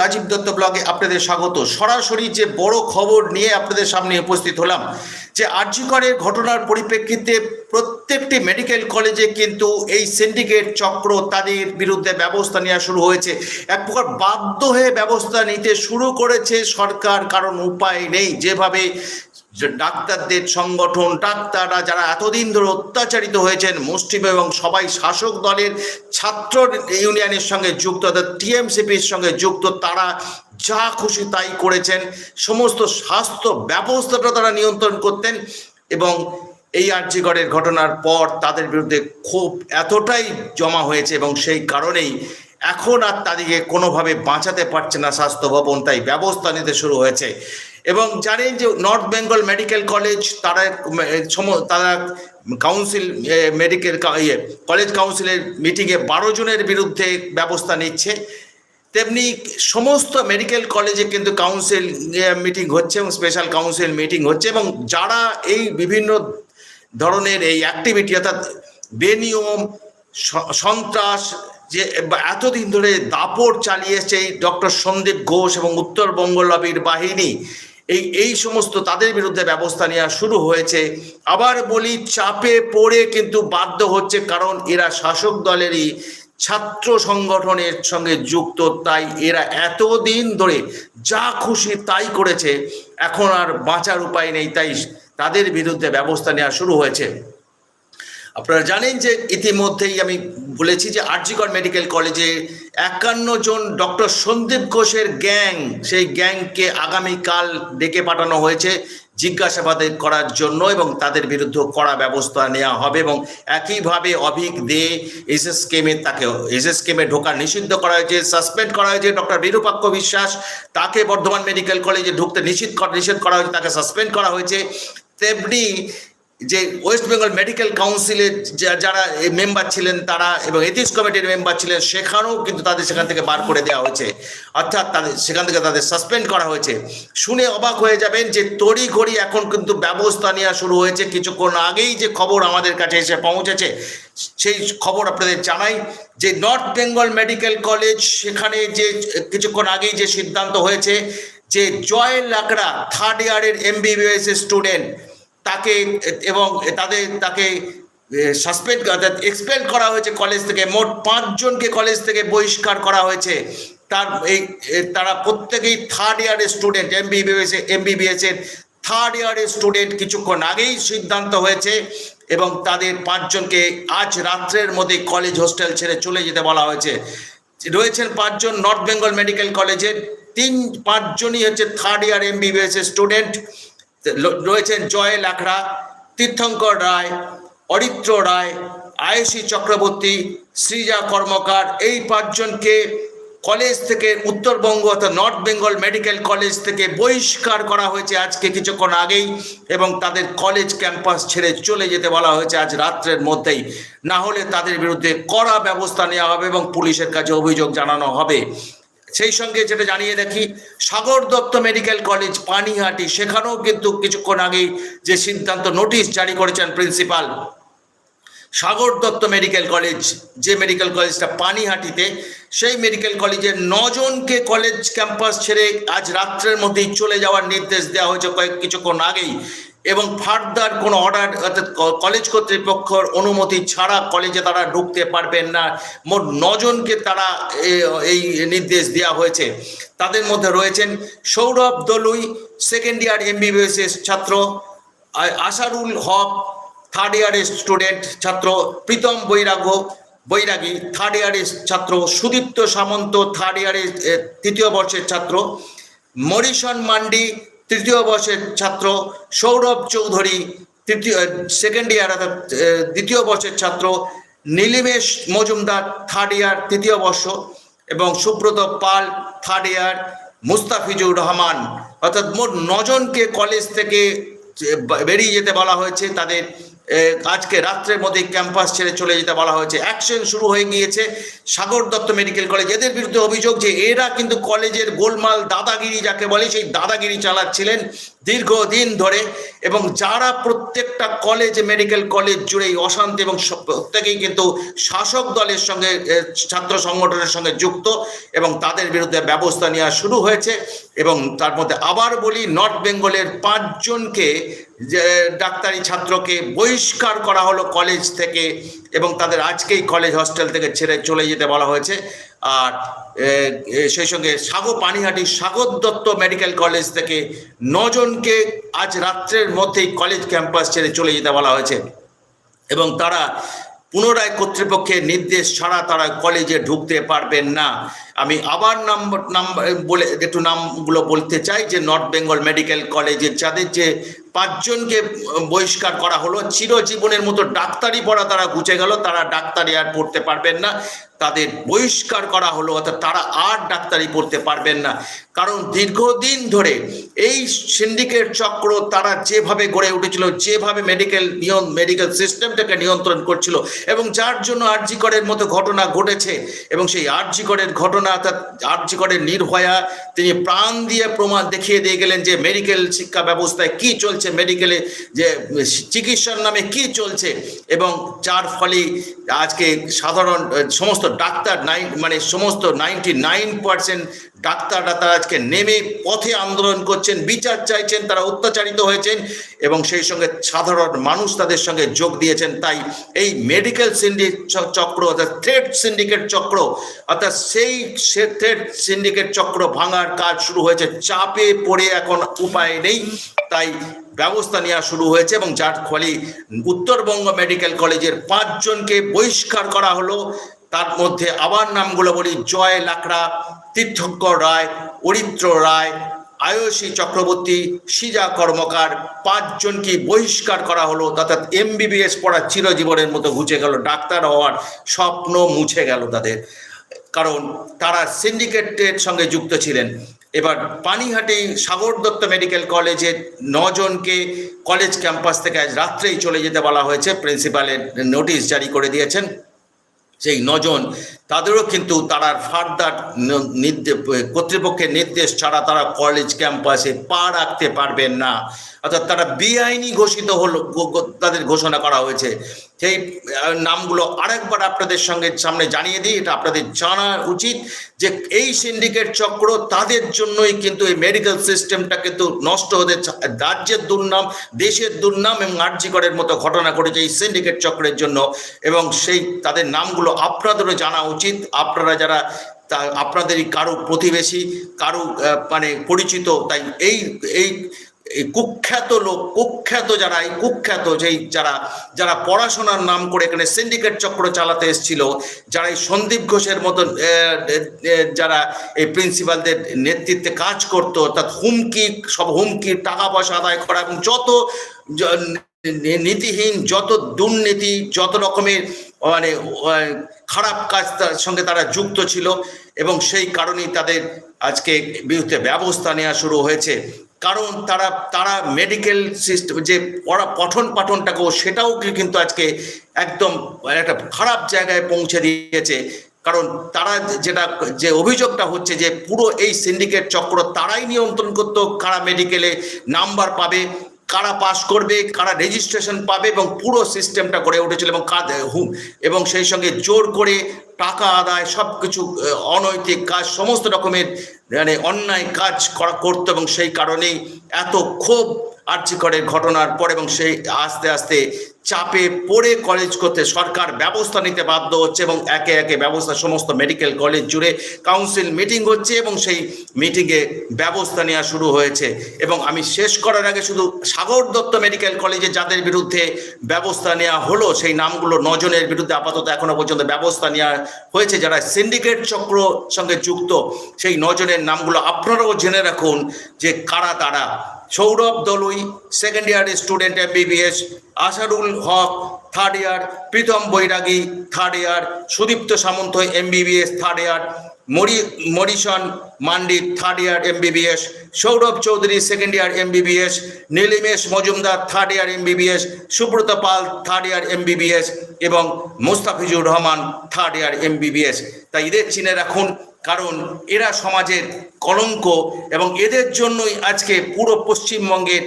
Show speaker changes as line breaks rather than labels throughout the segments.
রাজীব দত্ত ব্লগে আপনাদের স্বাগত। সরাসরি যে বড় খবর নিয়ে আপনাদের সামনে উপস্থিত হলাম, যে আর্যিকরের ঘটনার পরিপ্রেক্ষিতে প্রত্যেকটি মেডিকেল কলেজে কিন্তু এই সিন্ডিকেট চক্র তাদের বিরুদ্ধে ব্যবস্থা নেওয়া শুরু হয়েছে। এক প্রকার বাধ্য হয়ে ব্যবস্থা নিতে শুরু করেছে সরকার, কারণ উপায় নেই। যেভাবে ডাক্তারদের সংগঠন, ডাক্তাররা যারা এতদিন ধরে অত্যাচারিত হয়েছেন, মুসলিম এবং সবাই শাসক দলের ছাত্র ইউনিয়নের সঙ্গে যুক্ত, অর্থাৎ টিএমসিপির সঙ্গে যুক্ত, তারা যা খুশি তাই করেছেন। সমস্ত স্বাস্থ্য ব্যবস্থাটা তারা নিয়ন্ত্রণ করতেন এবং এই আর্যিগড়ের ঘটনার পর তাদের বিরুদ্ধে ক্ষোভ এতটাই জমা হয়েছে এবং সেই কারণেই এখন আর তাদেরকে কোনোভাবে বাঁচাতে পারছে না স্বাস্থ্য ভবন, তাই ব্যবস্থা নিতে শুরু হয়েছে। এবং জানেন যে নর্থ বেঙ্গল মেডিকেল কলেজ তারা তারা কাউন্সিল মেডিকেল ইয়ে কলেজ কাউন্সিলের মিটিংয়ে বারো জনের বিরুদ্ধে ব্যবস্থা নিচ্ছে। তেমনি সমস্ত মেডিকেল কলেজে কিন্তু কাউন্সিল মিটিং হচ্ছে এবং স্পেশাল কাউন্সিল মিটিং হচ্ছে এবং যারা এই বিভিন্ন ধরনের এই অ্যাক্টিভিটি অর্থাৎ বেনিয়ম সন্ত্রাস, যে এতদিন ধরে দাপট চালিয়েছে ডক্টর সন্দীপ ঘোষ এবং উত্তরবঙ্গ লবির বাহিনী এই এই সমস্ত তাদের বিরুদ্ধে ব্যবস্থা নেওয়া শুরু হয়েছে। আবার বলি, চাপে পড়ে কিন্তু বাধ্য হচ্ছে কারণ এরা শাসক দলেরই ছাত্র সংগঠনের সঙ্গে যুক্ত, তাই এরা এতদিন ধরে যা খুশি তাই করেছে, এখন আর বাঁচার উপায় নেই, তাই তাদের বিরুদ্ধে ব্যবস্থা নেওয়া শুরু হয়েছে। আপনারা জানেন যে ইতিমধ্যেই আমি বলেছি যে আরজিকর মেডিকেল কলেজে একান্ন জন ডক্টর সন্দীপ ঘোষের গ্যাং, সেই গ্যাংকে আগামীকাল ডেকে পাঠানো হয়েছে জিজ্ঞাসাবাদ করার জন্য এবং তাদের বিরুদ্ধে কড়া ব্যবস্থা নেওয়া হবে এবং একইভাবে অভিক দে এস এস কেমে তাকে এস এস কেমে ঢোকা নিষিদ্ধ করা হয়েছে, সাসপেন্ড করা হয়েছে ডক্টর বিরূপাক্ষ বিশ্বাস। তাকে বর্ধমান মেডিকেল কলেজে ঢুকতে নিষিদ্ধ নিষেধ করা হয়েছে, তাকে সাসপেন্ড করা হয়েছে। তেমনি যে ওয়েস্ট বেঙ্গল মেডিকেল কাউন্সিলের যারা মেম্বার ছিলেন তারা এবং এথিক্স কমিটির মেম্বার ছিলেন, সেখানেও কিন্তু তাদের সেখান থেকে বার করে দেওয়া হয়েছে। অর্থাৎ তাদের, সেখান থেকে তাদের সাসপেন্ড করা হয়েছে। শুনে অবাক হয়ে যাবেন যে তড়িঘড়ি এখন কিন্তু ব্যবস্থা নেওয়া শুরু হয়েছে। কিছুক্ষণ আগেই যে খবর আমাদের কাছে এসে পৌঁছেছে, সেই খবর আপনাদের জানাই যে নর্থ বেঙ্গল মেডিকেল কলেজ সেখানে যে কিছুক্ষণ আগেই যে সিদ্ধান্ত হয়েছে যে জয় লাকড়া থার্ড ইয়ারের এমবিবিএস স্টুডেন্ট তাকে, এবং তাদের, তাকে সাসপেন্ড অর্থাৎ এক্সপেল করা হয়েছে কলেজ থেকে। মোট পাঁচজনকে কলেজ থেকে বহিষ্কার করা হয়েছে। তার, এই তারা প্রত্যেকেই থার্ড ইয়ারের স্টুডেন্ট এমবিবিএস এমবিবিএস এর থার্ড ইয়ারের স্টুডেন্ট কিছুক্ষণ আগেই সিদ্ধান্ত হয়েছে, এবং তাদের পাঁচজনকে আজ রাত্রের মধ্যে কলেজ হোস্টেল ছেড়ে চলে যেতে বলা হয়েছে। রয়েছেন পাঁচজন নর্থ বেঙ্গল মেডিকেল কলেজের তিন, পাঁচজনই হচ্ছে থার্ড ইয়ার এমবিবিএস স্টুডেন্ট রয়েছেন জয় লাখড়া তীর্থঙ্কর রায়, অরিত্র রায়, আয়ুষী চক্রবর্তী, সৃজা কর্মকার, এই পাঁচজনকে কলেজ থেকে উত্তরবঙ্গ অর্থাৎ নর্থ বেঙ্গল মেডিকেল কলেজ থেকে বহিষ্কার করা হয়েছে আজকে কিছুক্ষণ আগেই এবং তাদের কলেজ ক্যাম্পাস ছেড়ে চলে যেতে বলা হয়েছে আজ রাত্রের মধ্যেই। না হলে তাদের বিরুদ্ধে কড়া ব্যবস্থা নেওয়া হবে এবং পুলিশের কাছে অভিযোগ জানানো হবে। সেই সঙ্গে যেটা জানিয়ে রাখি সাগর দত্ত মেডিকেল কলেজ, পানিহাটি, সেখানেও কিন্তু কিছুক্ষণ আগেই যে সিদ্ধান্ত নোটিশ জারি করেছেন principal. Sagar Dutta medical college, যে মেডিকেল কলেজটা পানিহাটিতে, সেই মেডিকেল কলেজের নজনকে কলেজ ক্যাম্পাস ছেড়ে আজ রাত্রের মধ্যেই চলে যাওয়ার নির্দেশ দেওয়া হয়েছে কয়েক কিছুক্ষণ আগেই। এবং ফার্দার কোনো অর্ডার অর্থাৎ কলেজ কর্তৃপক্ষের অনুমতি ছাড়া কলেজে তারা ঢুকতে পারবেন না। মোট নজনকে তারা এই নির্দেশ দেওয়া হয়েছে। তাদের মধ্যে রয়েছেন Sourav Dolui second year MBBS ছাত্র, আ- আশারুল হক থার্ড ইয়ারের স্টুডেন্ট ছাত্র, প্রীতম বৈরাগ্য বৈরাগী থার্ড ইয়ারের ছাত্র, সুদীপ্ত সামন্ত থার্ড ইয়ারের তৃতীয় বর্ষের ছাত্র, মরিশন মান্ডি তৃতীয় বর্ষের ছাত্র সৌরভ চৌধুরী, তৃতীয় সেকেন্ড ইয়ার অর্থাৎ দ্বিতীয় বর্ষের ছাত্র নীলিমেশ মজুমদার থার্ড ইয়ার তৃতীয় বর্ষ, এবং সুব্রত পাল থার্ড ইয়ার মুস্তাফিজুর রহমান। অর্থাৎ মোট নজনকে কলেজ থেকে বেরিয়ে যেতে বলা হয়েছে। তাদের আজকে রাত্রের মধ্যে ক্যাম্পাস ছেড়ে চলে যেতে বলা হয়েছে। অ্যাকশন শুরু হয়ে গিয়েছে সাগর দত্ত মেডিকেল কলেজ। এদের বিরুদ্ধে অভিযোগ যে এরা কিন্তু কলেজের গোলমাল দাদাগিরি, যাকে বলে সেই দাদাগিরি চালাচ্ছিলেন দীর্ঘদিন ধরে এবং যারা প্রত্যেকটা কলেজ মেডিকেল কলেজ জুড়ে এই অশান্তি এবং প্রত্যেকেই কিন্তু শাসক দলের সঙ্গে ছাত্র সংগঠনের সঙ্গে যুক্ত এবং তাদের বিরুদ্ধে ব্যবস্থা নেওয়া শুরু হয়েছে এবং তার মধ্যে আবার বলি নর্থ বেঙ্গলের পাঁচজনকে, যে, ডাক্তারি ছাত্রকে বহিষ্কার করা হলো কলেজ থেকে এবং তাদের আজকেই কলেজ হস্টেল থেকে ছেড়ে চলে যেতে বলা হয়েছে। আর সেই সঙ্গে সাগো পানিহাটি সাগর দত্ত মেডিকেল কলেজ থেকে নজনকে আজ রাত্রের মধ্যেই কলেজ ক্যাম্পাস ছেড়ে চলে যেতে বলা হয়েছে। এবং তারা পুনরায় কর্তৃপক্ষের নির্দেশ ছাড়া তারা কলেজে ঢুকতে পারবেন না। আমি আবার নাম নাম বলে, একটু নামগুলো বলতে চাই যে নর্থ বেঙ্গল মেডিকেল কলেজে যাদের যে পাঁচজনকে বহিষ্কার করা হলো, চিরজীবনের মতো ডাক্তারি পড়া তারা গুছে গেল, তারা ডাক্তারি আর পড়তে পারবেন না। তাদের বহিষ্কার করা হলো, অর্থাৎ তারা আর ডাক্তারি পড়তে পারবেন না। কারণ দীর্ঘদিন ধরে এই সিন্ডিকেট চক্র তারা যেভাবে গড়ে উঠেছিল, যেভাবে মেডিকেল নিয়ম মেডিকেল সিস্টেমটাকে নিয়ন্ত্রণ করছিল, এবং যার জন্য আরজিকরের মতো ঘটনা ঘটেছে, এবং সেই আরজিকরের ঘটনা অর্থাৎ করে নির্ভয়া, তিনি প্রাণ দিয়ে প্রমাণ দেখিয়ে দিয়ে গেলেন যে মেডিকেল শিক্ষা ব্যবস্থায় কি চলছে মেডিকেলে যে চিকিৎসার নামে কি চলছে এবং যার ফলে আজকে সাধারণ, সমস্ত ডাক্তার নাইন মানে সমস্ত নাইনটি নাইন পার্সেন্ট ডাক্তাররা তারা আজকে নেমে পথে আন্দোলন করছেন, বিচার চাইছেন, তারা অত্যাচারিত হয়েছেন এবং সেই সঙ্গে সাধারণ মানুষ তাদের সঙ্গে যোগ দিয়েছেন। তাই এই মেডিকেল সিন্ডি চক্র, অর্থাৎ থ্রেড সিন্ডিকেট চক্র, অর্থাৎ সেই থ্রেড সিন্ডিকেট চক্র ভাঙার কাজ শুরু হয়েছে। চাপে পড়ে এখন উপায় নেই, তাই ব্যবস্থা নেওয়া শুরু হয়েছে এবং যার ফলে উত্তরবঙ্গ মেডিকেল কলেজের পাঁচজনকে বহিষ্কার করা হলো। তার মধ্যে আবার নামগুলো বলি, জয় লাকড়া, তীর্থঙ্কর রায়, অরিত্র রায়, আয়ুষী চক্রবর্তী, সিজা কর্মকার পাঁচজনকে বহিষ্কার করা হলো অর্থাৎ এমবিবিএস পড়া চিরজীবনের মতো ঘুচে গেল, ডাক্তার হওয়ার স্বপ্ন মুছে গেল তাদের। কারণ তারা সিন্ডিকেটের সঙ্গে যুক্ত ছিলেন। এবার পানিহাটি সাগর দত্ত মেডিকেল কলেজের নজনকে কলেজ ক্যাম্পাস থেকে আজ রাত্রেই চলে যেতে বলা হয়েছে। প্রিন্সিপালের নোটিশ জারি করে দিয়েছেন। সেই নজন তাদেরও কিন্তু তারা ফার্দার কর্তৃপক্ষের নির্দেশ ছাড়া তারা কলেজ ক্যাম্পাসে পা রাখতে পারবেন না। অর্থাৎ তারা বেআইনি ঘোষিত হলো তাদের ঘোষণা করা হয়েছে। সেই নামগুলো আরেকবার আপনাদের সঙ্গে সামনে জানিয়ে দিই, এটা আপনাদের জানা উচিত যে এই সিন্ডিকেট চক্র তাদের জন্যই কিন্তু এই মেডিকেল সিস্টেমটা কিন্তু নষ্ট হতে রাজ্যের দুর্নাম, দেশের দুর্নাম এবং আর্যিকরের মতো ঘটনা ঘটেছে এই সিন্ডিকেট চক্রের জন্য। এবং সেই, তাদের নামগুলো আপনাদেরও জানা উচিত আপনারা যারা তা, আপনাদেরই কারও প্রতিবেশী, কারও মানে পরিচিত, তাই এই এই কুখ্যাত লোক, কুখ্যাত যারা, এই কুখ্যাত যেই যারা যারা পড়াশোনার নাম করে এখানে সিন্ডিকেট চক্র চালাতে এসেছিল, যারা এই সন্দীপ ঘোষের মতন যারা এই প্রিন্সিপালদের নেতৃত্বে কাজ করতো, অর্থাৎ হুমকি, সব হুমকি, টাকা পয়সা আদায় করা এবং যত নীতিহীন, যত দুর্নীতি, যত রকমের মানে খারাপ কাজ তার সঙ্গে তারা যুক্ত ছিল এবং সেই কারণেই তাদের আজকে বিরুদ্ধে ব্যবস্থা নেওয়া শুরু হয়েছে। কারণ তারা তারা মেডিকেল সিস্টেম যে পড়া, পঠন পাঠনটাকেও সেটাও কিন্তু আজকে একদম একটা খারাপ জায়গায় পৌঁছে দিয়েছে। কারণ তারা যেটা, যে অভিযোগটা হচ্ছে যে পুরো এই সিন্ডিকেট চক্র তারাই নিয়ন্ত্রণ করতো, কারা মেডিকেলে নাম্বার পাবে। কারা পাস করবে, কারা রেজিস্ট্রেশন পাবে এবং পুরো সিস্টেমটা গড়ে উঠেছিল এবং কাজ হুম, এবং সেই সঙ্গে জোর করে টাকা আদায় সব কিছু অনৈতিক কাজ, সমস্ত রকমের মানে অন্যায় কাজ করা করতো এবং সেই কারণেই এত ক্ষোভ আর্যিকরের ঘটনার পর এবং সেই আস্তে আস্তে চাপে পড়ে কলেজ করতে সরকার ব্যবস্থা নিতে বাধ্য হচ্ছে এবং একে একে ব্যবস্থা সমস্ত মেডিকেল কলেজ জুড়ে কাউন্সিল মিটিং হচ্ছে এবং সেই মিটিংয়ে ব্যবস্থা নেওয়া শুরু হয়েছে। এবং আমি শেষ করার আগে শুধু সাগর দত্ত মেডিকেল কলেজে যাদের বিরুদ্ধে ব্যবস্থা নেওয়া হলো, সেই নামগুলো নজনের বিরুদ্ধে আপাতত এখনও পর্যন্ত ব্যবস্থা নেওয়া হয়েছে। যারা সিন্ডিকেট চক্র সঙ্গে যুক্ত, সেই নজনের নামগুলো আপনারাও জেনে রাখুন যে কারা তারা Sourav Dolui second year student MBBS Asharul Haque third year Pritam Bairagi third year Sudipta Samanta MBBS third year মরি, Morrison Mandi third year MBBS Sourav Chowdhury second year MBBS Nilimesh Majumdar third year MBBS Subrata Pal third year MBBS এবং Mustafizur Rahman third year MBBS তাই এদের চিনে রাখুন কারণ এরা সমাজের কলঙ্ক এবং এদের জন্যই আজকে পুরো পশ্চিমবঙ্গের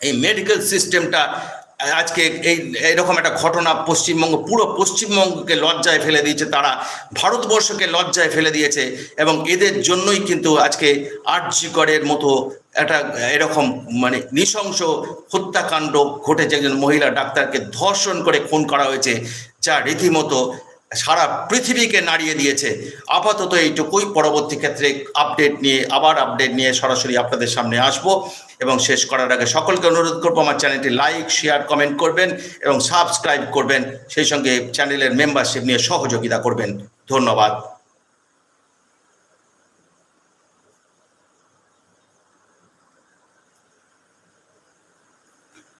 এই মেডিকেল সিস্টেমটা আজকে এই, এরকম একটা ঘটনা পশ্চিমবঙ্গ, পুরো পশ্চিমবঙ্গকে লজ্জায় ফেলে দিয়েছে তারা, ভারতবর্ষকে লজ্জায় ফেলে দিয়েছে এবং এদের জন্যই কিন্তু আজকে আর্যিকরের মতো একটা, এরকম মানে নৃশংস হত্যাকাণ্ড ঘটেছে, একজন মহিলা ডাক্তারকে ধর্ষণ করে খুন করা হয়েছে, যা রীতিমতো সারা পৃথিবীকে নাড়িয়ে দিয়েছে। আপাতত এইটুকুই। পরবর্তী ক্ষেত্রে আপডেট নিয়ে, আবার আপডেট নিয়ে সরাসরি আপনাদের সামনে আসব এবং শেষ করার আগে সকলকে অনুরোধ করব আমার চ্যানেলটি লাইক শেয়ার কমেন্ট করবেন এবং সাবস্ক্রাইব করবেন। সেই সঙ্গে চ্যানেলের মেম্বারশিপ নিয়ে সহযোগিতা করবেন। ধন্যবাদ।